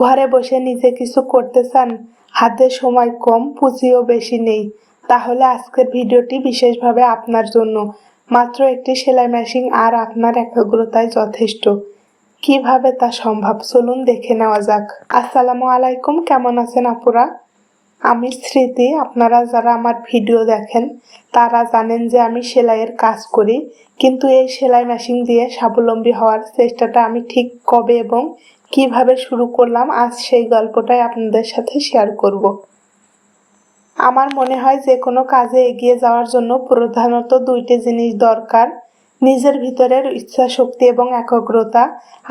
ঘরে বসে নিজে কিছু করতে চান, হাতে সময় কম, পুঁজিও বেশি নেই। তাহলে আজকের ভিডিওটি বিশেষভাবে আপনার জন্য। মাত্র একটি সেলাই মেশিন আর আপনার একাগ্রতায় যথেষ্ট। কীভাবে তা সম্ভব? চলুন দেখে নেওয়া যাক। আসসালামু আলাইকুম, কেমন আছেন আপুরা? আমি স্মৃতি, আপনারা যারা আমার ভিডিও দেখেন, তারা জানেন যে আমি সেলাইয়ের কাজ করি। কিন্তু এই সেলাই মেশিন দিয়ে স্বাবলম্বী হওয়ার চেষ্টাটা আমি ঠিক কবে এবং কীভাবে শুরু করলাম, আজ সেই গল্পটাই আপনাদের সাথে শেয়ার করব। আমার মনে হয় যে কোনো কাজে এগিয়ে যাওয়ার জন্য প্রধানত দুইটি জিনিস দরকার, নিজের ভিতরের ইচ্ছা শক্তি এবং একাগ্রতা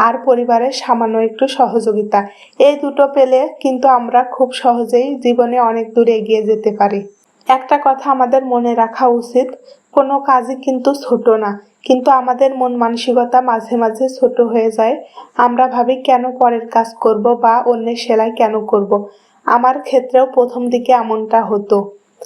আর পরিবারের সামান্য একটু সহযোগিতা। এই দুটো পেলে কিন্তু আমরা খুব সহজেই জীবনে অনেক দূর এগিয়ে যেতে পারি। একটা কথা আমাদের মনে রাখা উচিত, কোনো কাজই কিন্তু ছোট না। কিন্তু আমাদের মন মানসিকতা মাঝে মাঝে ছোট হয়ে যায়। আমরা ভাবি কেন পরের কাজ করব বা অন্যের সেলাই কেন করব। আমার ক্ষেত্রেও প্রথম দিকে এমনটা হতো।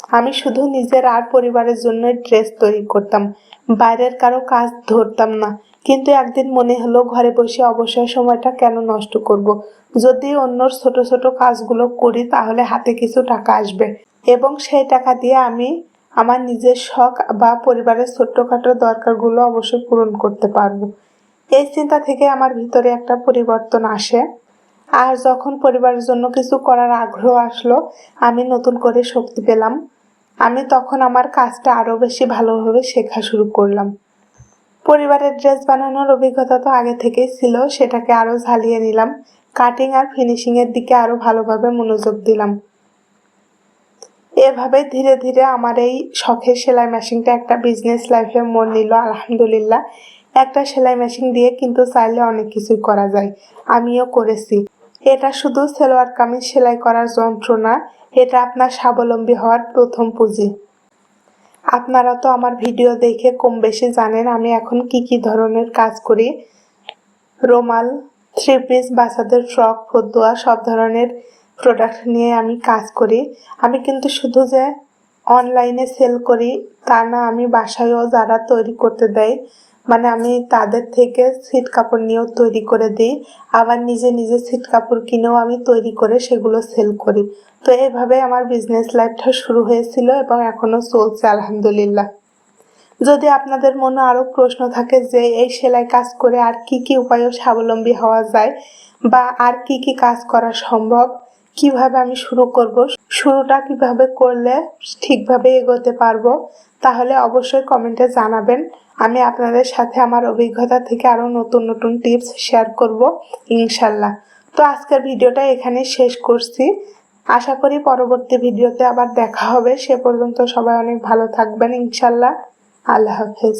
আমি শুধু নিজের আর পরিবারের জন্য ড্রেস তৈরি করতাম। বাইরের কারও কাজ ধরতাম না। কিন্তু একদিন মনে হলো ঘরে বসে অবসর সময়টা কেন নষ্ট করব। যদি অন্যর ছোট ছোট কাজগুলো করি তাহলে হাতে কিছু টাকা আসবে। এবং সেই টাকা দিয়ে আমি আমার নিজের শখ বা পরিবারের ছোট্টখাটো দরকারগুলো অবশ্যই পূরণ করতে পারব। এই চিন্তা থেকে আমার ভিতরে একটা পরিবর্তন আসে। আর যখন পরিবারের জন্য কিছু করার আগ্রহ আসলো, আমি নতুন করে শক্তি পেলাম। আমি তখন আমার কাজটা আরও বেশি ভালোভাবে শেখা শুরু করলাম। পরিবারের ড্রেস বানানোর অভিজ্ঞতা তো আগে থেকেই ছিল, সেটাকে আরও ঝালিয়ে নিলাম। কাটিং আর ফিনিশিংয়ের দিকে আরও ভালোভাবে মনোযোগ দিলাম। এভাবে ধীরে ধীরে আমার এই শখের সেলাই মেশিনটা একটা বিজনেস লাইফে মন নিল, আলহামদুলিল্লাহ। একটা সেলাই মেশিন দিয়ে কিন্তু চাইলে অনেক কিছুই করা যায়। আমিও করেছি। এটা শুধু সেলোয়ার কামিজ সেলাই করার যন্ত্র না, এটা আপনার স্বাবলম্বী হওয়ার প্রথম পুঁজি। আপনারা তো আমার ভিডিও দেখে কম বেশি জানেন আমি এখন কি কি ধরনের কাজ করি। রোমাল থ্রি পিস বাচ্চাদের ফ্রক ফদুয়া সব ধরনের প্রোডাক্ট নিয়ে আমি কাজ করি। আমি কিন্তু শুধু যে অনলাইনে সেল করি তা না, আমি বাসায়ও যারা তৈরি করতে দেয় মানে আমি তাদের থেকে সিট কাপড় নিয়েও তৈরি করে দিই। আবার নিজে নিজে সিট কাপড় কিনেও আমি তৈরি করে সেগুলো সেল করি। তো এইভাবে আমার বিজনেস লাইফটা শুরু হয়েছিল এবং এখনও চলছে, আলহামদুলিল্লাহ। যদি আপনাদের মনে আরও প্রশ্ন থাকে যে এই সেলাই কাজ করে আর কি কি উপায়ে স্বাবলম্বী হওয়া যায় বা আর কি কি কাজ করা সম্ভব কীভাবে আমি শুরু করব, শুরুটা কীভাবে করলে ঠিকভাবে এগোতে পারব, তাহলে অবশ্যই কমেন্টে জানাবেন। আমি আপনাদের সাথে আমার অভিজ্ঞতা থেকে আরও নতুন নতুন টিপস শেয়ার করব, ইনশাল্লাহ। তো আজকের ভিডিওটা এখানে শেষ করছি। আশা করি পরবর্তী ভিডিওতে আবার দেখা হবে। সে পর্যন্ত সবাই অনেক ভালো থাকবেন, ইনশাল্লাহ। আল্লাহ হাফেজ।